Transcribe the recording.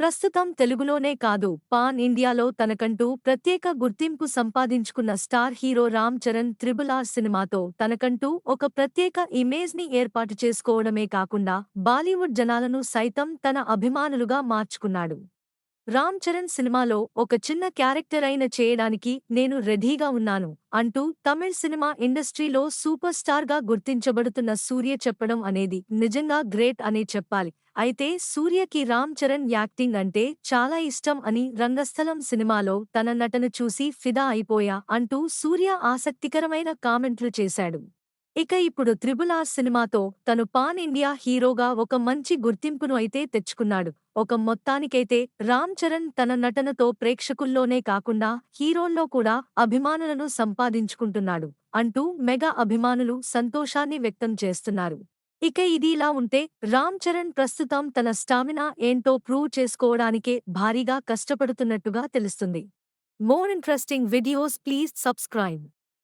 ప్రస్తుతం తెలుగులోనే కాదు పాన్ ఇండియాలో తనకంటూ ప్రత్యేక గుర్తింపు సంపాదించుకున్న star hero Ram Charan triple R సినిమాతో తనకంటూ ఒక ప్రత్యేక ఇమేజ్ని ఏర్పాటు చేసుకోవడమే కాకుండా బాలీవుడ్ జనాలను సైతం తన అభిమానులుగా మార్చుకున్నాడు. రామ్ చరణ్ సినిమాలో ఒక చిన్న క్యారెక్టర్ అయిన చేయడానికి నేను రెడీగా ఉన్నాను అంటూ తమిళ్ సినిమా ఇండస్ట్రీలో సూపర్ స్టార్గా గుర్తించబడుతున్న సూర్య చెప్పడం అనేది నిజంగా గ్రేట్ అనే చెప్పాలి. అయితే సూర్యకి రామ్ చరణ్ యాక్టింగ్ అంటే చాలా ఇష్టం అని రంగస్థలం సినిమాలో తన నటన చూసి ఫిదా అయిపోయా అంటూ సూర్య ఆసక్తికరమైన కామెంట్లు చేశాడు. ఇక ఇప్పుడు త్రిబుల్ ఆర్ సినిమాతో తను పాన్ ఇండియా హీరోగా ఒక మంచి గుర్తింపును అయితే తెచ్చుకున్నాడు. ఒక మొత్తానికైతే రామ్ చరణ్ తన నటనతో ప్రేక్షకుల్లోనే కాకుండా హీరోల్లో కూడా అభిమానులను సంపాదించుకుంటున్నాడు అంటూ మెగా అభిమానులు సంతోషాన్ని వ్యక్తం చేస్తున్నారు. ఇక ఇది ఇలా ఉంటే రామ్ చరణ్ ప్రస్తుతం తన స్టామినా ఏంటో ప్రూవ్ చేసుకోవడానికే భారీగా కష్టపడుతున్నట్టుగా తెలుస్తుంది. More interesting videos please subscribe.